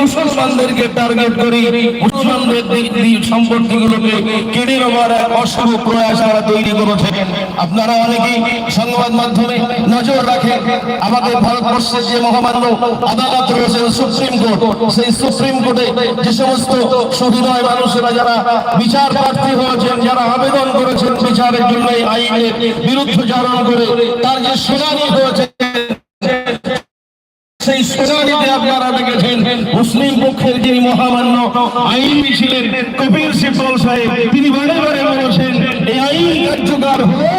মুসলমানদেরকে টার্গেট করে, মুসলমানদের সম্পত্তিগুলোকে কেড়ে নেওয়ার অশুভ প্রয়াস তারা তৈরি করেছেন আপনারা অনেকেই সংবাদ মাধ্যমে নজর রাখেন, আমাদের ভারতবর্ষের যে মহামান্য আদালত রয়েছে সুপ্রিম কোর্ট, সেই সুপ্রিম কোর্টে যে সমস্ত সহৃদয় মানুষেরা যারা বিচার প্রার্থী হয়েছেন, যারা আবেদন করেছেন বিচারের জন্য আইনের বিরুদ্ধচারণ করে, তার যে শুনানি হয়েছে সেই শুনানিতে আপনারা দেখেছেন মুসলিম পক্ষের যিনি মহামান্য আইনজীবী ছিলেন কপিল সিব্বল সাহেব, তিনি বারে বারে বলেছেন, এই আইন কার্যকর হলে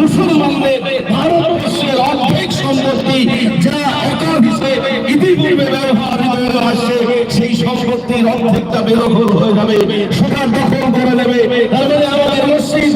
মুসলমানদের ভারতবর্ষের অর্ধেক সম্পত্তি যা একক হিসেবে ইতিপূর্বে ব্যবহারিত হয়ে আসছে, সেই সম্পত্তির অর্ধেকটা বেরোঘর হয়ে যাবে, সেটা দখল করে নেবে। তার মানে আমাদের মসজিদ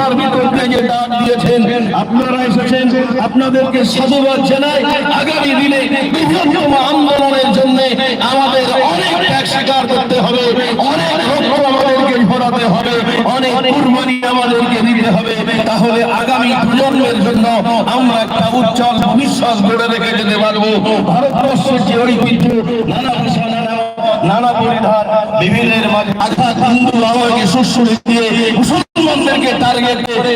অবস্থার ভিতর ডাক দিয়েছেন। আপনারা এসেছেন, আপনাদেরকে সাধুবাদ জানাই। আগামী দিনে বৃহত্তম আন্দোলনের জন্য আমাদের অনেক ত্যাগ স্বীকার করতে হবে। অনেক রক্ত আমাদেরকে ভরাতে হবে। অনেক কুরবানি আমাদেরকে দিতে হবে। তাহলে আগামী প্রজন্মের জন্য আমরা একটা উজ্জ্বল ভবিষ্যৎ গড়ে রেখে যেতে পারব। ভারতবর্ষের যে ঐতিহ্য, নানা ভাষা, নানা নানা পরিধান বিভিন্ন হিন্দু বাবাকে সুশ্রী দিয়ে মুসলমানদেরকে টার্গেট করে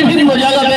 বিভিন্ন জায়গাতে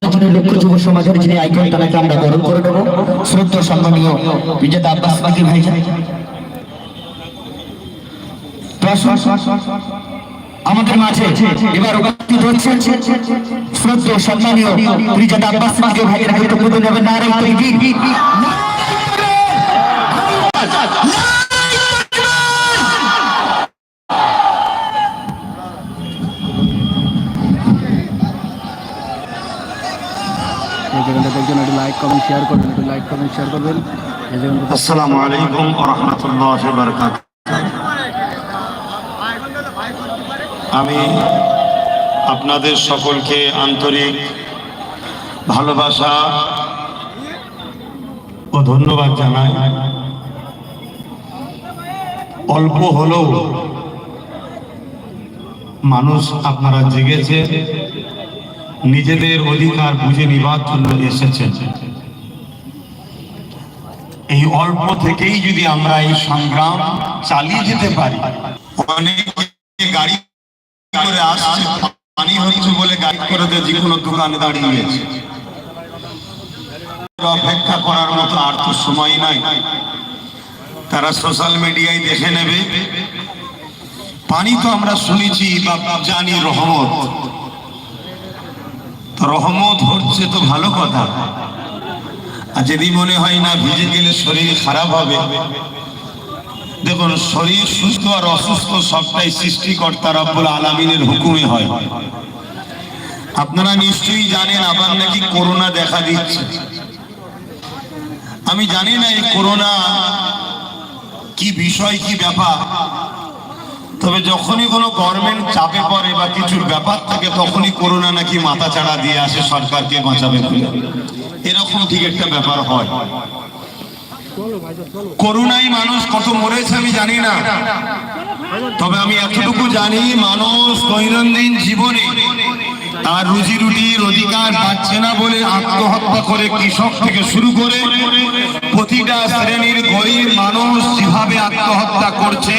যিনি লক্ষ্য যুব সমাজের যিনি আইকন, তাকে আমরা গরম করে দেবো শ্রদ্ধ, সম্মানীয় বিজেতা আব্বাস নাকি ভাই আমাদের মাঝে এবার উপস্থিত হচ্ছেন শ্রদ্ধ, সম্মানীয় বিজেতা আব্বাস নাকি ভাইয়ের গুরুত্বপূর্ণ নেবেন নারায় লাইক শেয়ার লাইক শেয়ার করবেন এই আলাইকুম আমি আপনাদের সকলকে আন্তরিক ভালোবাসা ও ধন্যবাদ জানাই। অল্প হলেও মানুষ আপনারা জেগেছে। নিজেদের অধিকার বুঝে নিবার জন্য এসেছেন। এই অল্প থেকেই যদি আমরা এই সংগ্রাম চালিয়ে যেতে পারি দোকানে দাঁড়িয়ে গেছে অপেক্ষা করার মতো আর তো সময় নাই। তারা সোশ্যাল মিডিয়ায় দেখে নেবে। পানি তো আমরা শুনেছি বা জানি রহমত। রহমত হচ্ছে তো ভালো কথা। আর যদি মনে হয় না ভিজে গেলে শরীর খারাপ হবে, দেখুন, শরীর সুস্থ আর অসুস্থ সবটাই সৃষ্টিকর্তা রব্বুল আলমিনের হুকুমে হয়। আপনারা নিশ্চয়ই জানেন, আবার নাকি করোনা দেখা দিচ্ছে। আমি জানি না এই করোনা কি বিষয়, কি ব্যাপার। তবে যখনই কোনো গভর্নমেন্ট চাপে পড়ে বা কিছুর ব্যাপার থাকে, তখনই করোনা নাকি মাথা ছাড়া দিয়ে আসে, সরকারকে বাঁচাবে এরকম ঠিক একটা ব্যাপার হয়। করোনায় মানুষ কত মরেছে আমি জানি না। তবে আমি এতটুকু জানি, মানুষ দৈনন্দিন জীবনে তার রুজি রুটির অধিকার পাচ্ছে না বলে আত্মহত্যা করে কৃষক থেকে শুরু করে প্রতিটা শ্রেণির গরিব মানুষ যেভাবে আত্মহত্যা করছে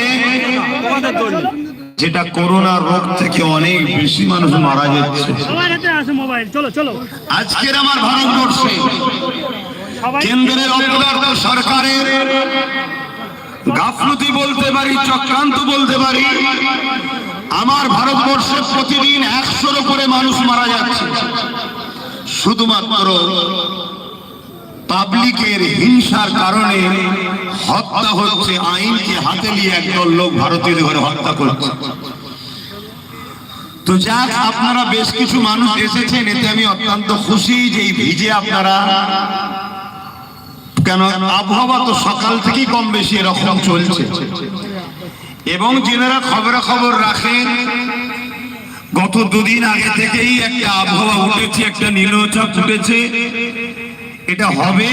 যেটা করোনা রোগ থেকে অনেক বেশি মানুষ মারা যাচ্ছে। আজকের আমার ভারতবর্ষে কেন্দ্রের অপদার্থ সরকারের গাফলতি বলতে পারি চক্রান্ত বলতে পারি আমার ভারতবর্ষে প্রতিদিন একশোর উপরে মানুষ মারা যাচ্ছে। শুধুমাত্র পাবলিকের হিংসার কারণে হত্যা হচ্ছে, আইনকে হাতে নিয়ে একদল লোক ভারতীয় ঘরে হত্যা করছে। তো যাক, আপনারা বেশ কিছু মানুষ এসেছেন, এতে আমি অত্যন্ত খুশি যে এই ভিজে আপনারা কেন আবহাওয়া তো সকাল থেকেই কম বেশি এরকম চলছে। এবং যেনারা খবরা খবর রাখেন, গত দুদিন আগে থেকেই একটা আবহাওয়া উঠেছে, একটা নীলচাপ উঠেছে। এটা হবে।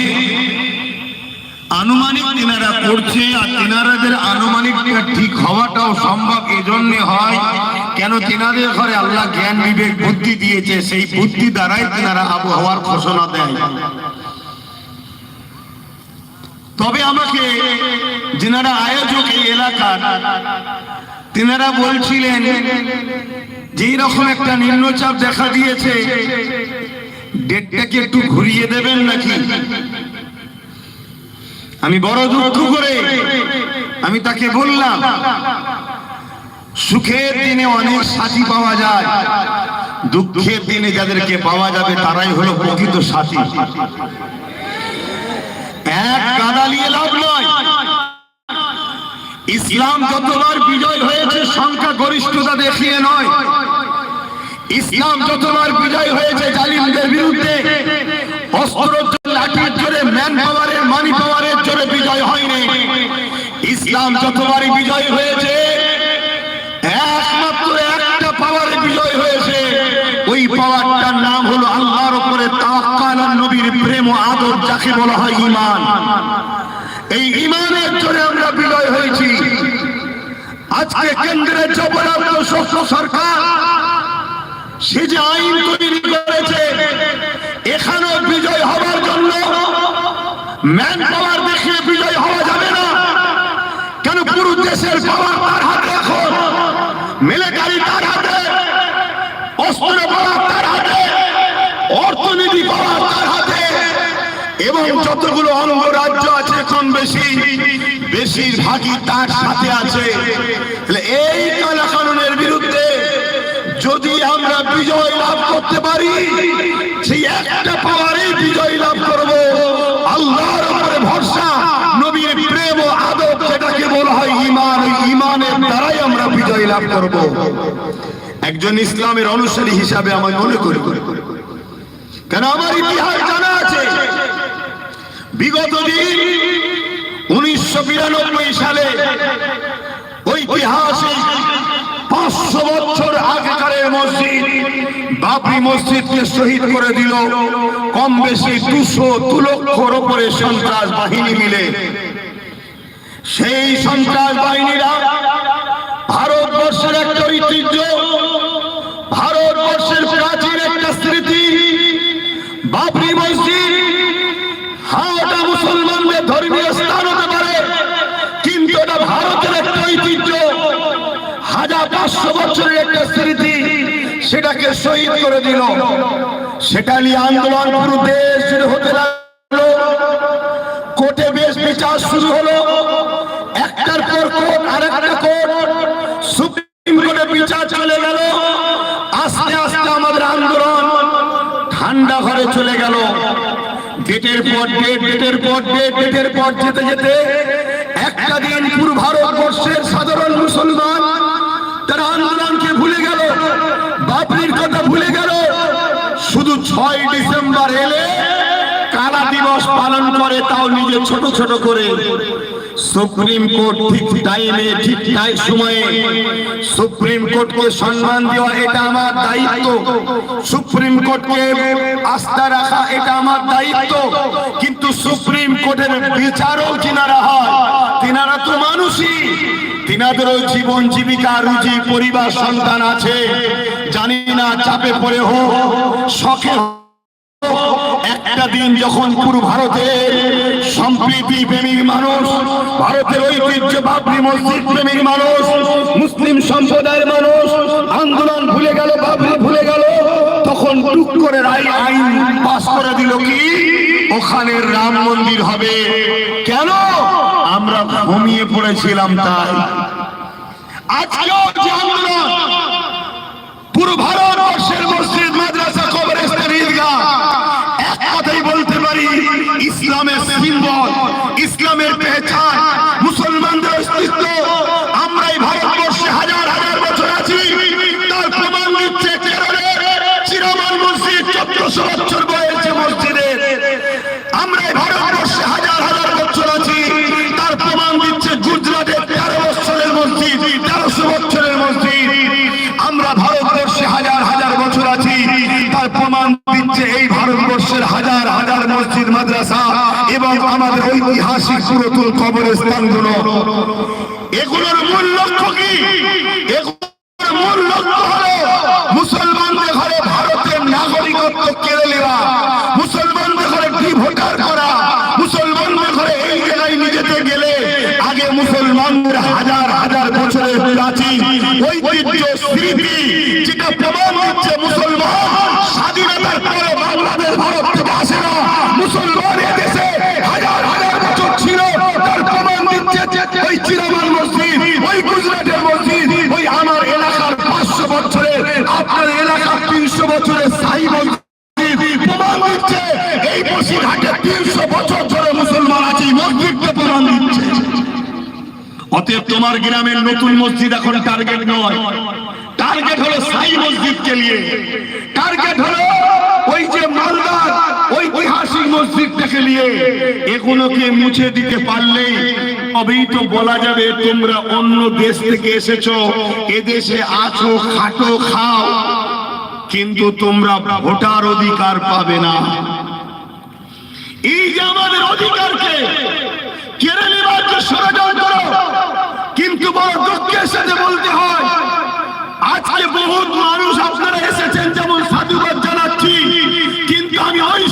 আনুমানিক তিনারা করছে, আর তিনারাদের আনুমানিকটা ঠিক হওয়াটাও সম্ভব এজন্য হয়। কেন তিনাদের ঘরে আল্লাহ জ্ঞান, বিবেক, বুদ্ধি দিয়েছে, সেই বুদ্ধি দ্বারাই তিনারা আবহাওয়ার ঘোষণা দেয়। তবে আমাকে যেনারা আয়োজক এই এলাকার, তেনারা বলছিলেন যে রকম একটা নিম্নচাপ দেখা দিয়েছে, ডেটটাকে একটু ঘুরিয়ে দেবেন নাকি? আমি বড় দুঃখ করে আমি তাকে বললাম, সুখের দিনে অনেক সাথী পাওয়া যায়, দুঃখের দিনে যাদেরকে পাওয়া যাবে তারাই হলো প্রকৃত সাথী। এক কাদালিয়ে লাভ নয়। ইসলাম যতবার বিজয় হয়েছে, সংখ্যা গরিষ্ঠতা দেখিয়ে নয়। ইসলাম যতবার বিজয় হয়েছে, জালিমদের বিরুদ্ধে অস্ত্র লাঠির জোরে ম্যান পাওয়ারের মানি পাওয়ারের জোরে বিজয় হয়নি। ইসলাম যতবারই বিজয় হয়েছে একমাত্র একটা পাওয়ারে বিজয় হয়েছে ওই পাওয়ারটার নাম হলো আল্লাহর উপরে তাওয়াক্কাল আর আদর যাকে বলা হয় ইমান এই ইমানের জোরে আমরা বিজয় হয়েছি। আজকে কেন্দ্রের জবরান্ত শস্য সরকার। সে যে আইন তৈরি করেছে, এখানেও বিজয় হবার জন্য ম্যান পাওয়ার দেখিয়ে বিজয় হওয়া যাবে না কেন পুরো দেশের পাওয়ার তার হাতে এখন মিলিটারি তার হাতে অস্ত্র পাওয়ার তার হাতে অর্থনীতি পাওয়ার তার হাতে এবং যতগুলো অঙ্গরাজ্য আছে কম বেশি, বেশিরভাগই তার সাথে আছে। এই বিরুদ্ধে যদি আমরা বিজয় লাভ করতে পারি, সেই একটা পাওয়ারে বিজয় লাভ করব। আল্লাহর উপরে ভরসা, নবীর প্রেম ও আদব যেটাকে বলা হয় ইমান ইমানের দ্বারাই আমরা বিজয় লাভ করব। একজন ইসলামের অনুসারী হিসাবে আমি মনে করি। কেন? আমার ইতিহাস জানা? বিগত দিন উনিশশো বিরানব্বই সালে ঐতিহাসিক পাঁচশো বছর আগেকারের মসজিদ বাবরি মসজিদকে শহীদ করে দিল। কম বেশি দুশো দু লক্ষর ওপরে সন্ত্রাস বাহিনী মিলে। সেই সন্ত্রাস বাহিনীরা ভারতবর্ষের একটা ঐতিহ্য সেটাকে শহীদ করে দিল। সেটা নিয়ে আন্দোলন পুরো দেশ হতে লাগল। কোর্টে বেশ বিচার শুরু হলো। একটার পর কোর্ট আর একটা কোর্ট। সুপ্রিম কোর্টে বিচার চলে গেল। আস্তে আস্তে আমাদের আন্দোলন ঠান্ডা ঘরে চলে গেল। ডেটের পর ডেট ডেটের পর ডেট ডেটের পর যেতে যেতে একটা দিন পুরো ভারতবর্ষের সাধারণ মুসলমান বাপরির কথা ভুলে গেল। শুধু ছয় ডিসেম্বর এলে কালা দিবস পালন করে, তাও নিজে ছোট ছোট করে। সুপ্রিম কোর্ট ঠিক টাইমে ঠিক টাইম সময়ে সুপ্রিম কোর্টকে সম্মান দেওয়া এটা আমার দায়িত্ব। সুপ্রিম কোর্টকে আস্থা রাখা এটা আমার দায়িত্ব। কিন্তু সুপ্রিম কোর্টের বিচারও যিনারা হয় তিনারা তো মানুষই। তিনাদেরও জীবন জীবিকা রুজি পরিবার সন্তান আছে। জানি না চাপে পড়ে হোক শখে হোক, একটা দিন যখন পুরো ভারতের সম্প্রীতি প্রেমিক মানুষ, ভারতের ঐতিহ্য বাবরি মসজিদ প্রেমিক মানুষ, মুসলিম সম্প্রদায়ের মানুষ আন্দোলন ভুলে গেল, বাবরি ভুলে গেল, তখন টুক করে রায় আইন পাস করে দিল কি? ওখানে রাম মন্দির হবে। কেন? আমরা ঘুমিয়ে পড়েছিলাম তাই। আজকেও যে আন্দোলন পুরো ভারতবর্ষের মসজিদ ইসলামের সিম্বল, ইসলামের পেহচান মুসলমানদের অস্তিত্ব। আমরাই ভারতবর্ষে হাজার হাজার বছর আছি। তার প্রমাণ দিচ্ছে চিরামান মসজিদ চোদ্দশো বছর মসজিদের আমরাই ভারতবর্ষে হাজার হাজার বছর আছি। তার প্রমাণ গুজরাটের তেরো বছরের মসজিদ, তেরোশো বছরের মসজিদ। আমরা ভারতবর্ষে হাজার হাজার বছর আছি। তার প্রমাণ দিচ্ছে এই ভারতবর্ষের হাজার হাজার মসজিদ, মাদ্রাসা এবং আমাদের ঐতিহাসিক পুরাতন কবরস্থানগুলো। এগুলোর মূল লক্ষ্য কি? এগুলোর মূল লক্ষ্য গেলে আগে হাজার হাজার হচ্ছে মুসলমান স্বাধীনতার পরে বাংলাদেশ, ভারত অতএব তোমার গ্রামের নতুন মসজিদ এখন টার্গেট নয়। টার্গেট হলো সাই মসজিদকে নিয়ে। টার্গেট হলো ওই যে মালদার ঐতিহাসিক মসজিদটাকে নিয়ে। এগুলোকে মুছে দিতে পারলেই তবেই তো বলা যাবে তোমরা অন্য দেশ থেকে এসেছ, এদেশে আছো, খাটো, খাও। কিন্তু তোমরা ভোটার অধিকার পাবে না। এই যে আমাদের অধিকারকে কেড়ে নেবার যে ষড়যন্ত্র মানুষ আপনারা এসেছেন যেমন সাধুবাদ কিন্তু আমি ওই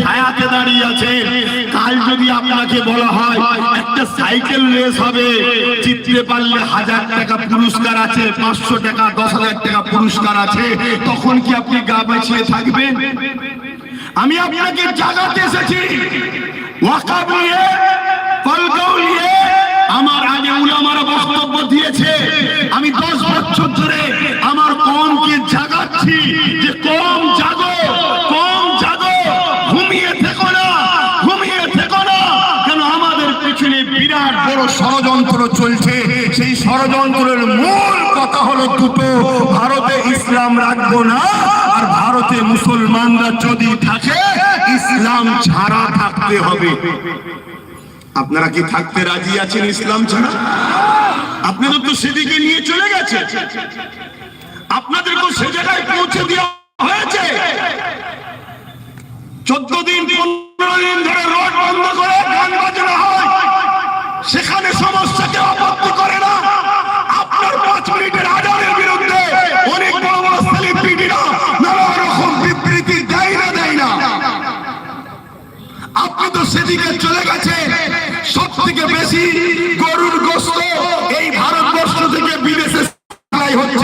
ছায়াতে দাঁড়িয়ে আছে কাল যদি আপনাকে বলা হয়, একটা সাইকেল রেস হবে জিততে পারলে হাজার টাকা পুরস্কার আছে, পাঁচশো টাকা, দশ হাজার টাকা পুরস্কার আছে, তখন কি আপনি গা বাঁচিয়ে থাকবেন? আমি আপনাকে জাগাতে এসেছি। ওয়াকাব নিয়ে নিয়ে আমার আগে উলামারা বক্তব্য দিয়েছে। আমি দশ বছর ধরে আমার কমকে জাগাচ্ছি যে কম জাগো কম জাগো, ঘুমিয়ে থেকো না, ঘুমিয়ে থেকো না। কেন আমাদের পিছনে বিরাট বড় ষড়যন্ত্র চলছে। ষড়যন্ত্রের মূল কথা হলো দুটো। ভারতে ইসলাম রাখব না, আর ভারতে মুসলমানরা যদি থাকে, ইসলাম ছাড়া থাকতে হবে। আপনারা কি থাকতে রাজি আছেন ইসলাম ছাড়া? আপনাদের তো সেদিকে নিয়ে চলে গেছে। আপনাদেরকে সে জায়গায় পৌঁছে দেওয়া হয়েছে। চোদ্দ দিন, পনেরো দিন ধরে রোড বন্ধ করে গান বাজনা হয়। সেখানে সমস্যাকে আপত্তি করে না। আপনার পাঁচ মিনিটের আডারের বিরুদ্ধে অনেক বড় বড় সেলিব্রিটিরা নানা রকম বিবৃতি দেয় না দেয় না। আপনি তো সেদিকে চলে গেছে সব থেকে বেশি গরুর গোস্ত এই ভারতবর্ষ থেকে বিদেশে হচ্ছে।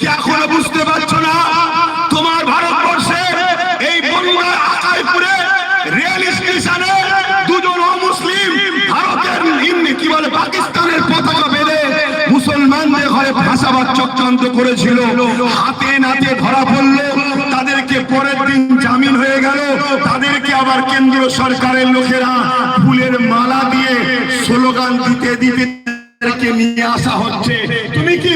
কি এখনও বুঝতে পারছ না? তোমার ভারতবর্ষে এই বন্যা আকাইপুরে রেল স্টেশনে দুজন অমুসলিম ভারতের কি বলে পাকিস্তানের পতাকা বেঁধে মুসলমানদের ঘরে ভাষাবাদ চক্রান্ত করেছিল। হাতে নাতে ধরা পড়ল, তাদেরকে পরের দিন জামিন হয়ে গেল। তাদেরকে আবার কেন্দ্র সরকারের লোকেরা ফুলের মালা দিয়ে স্লোগান দিতে দিতে নিয়ে আসা হচ্ছে। তুমি কি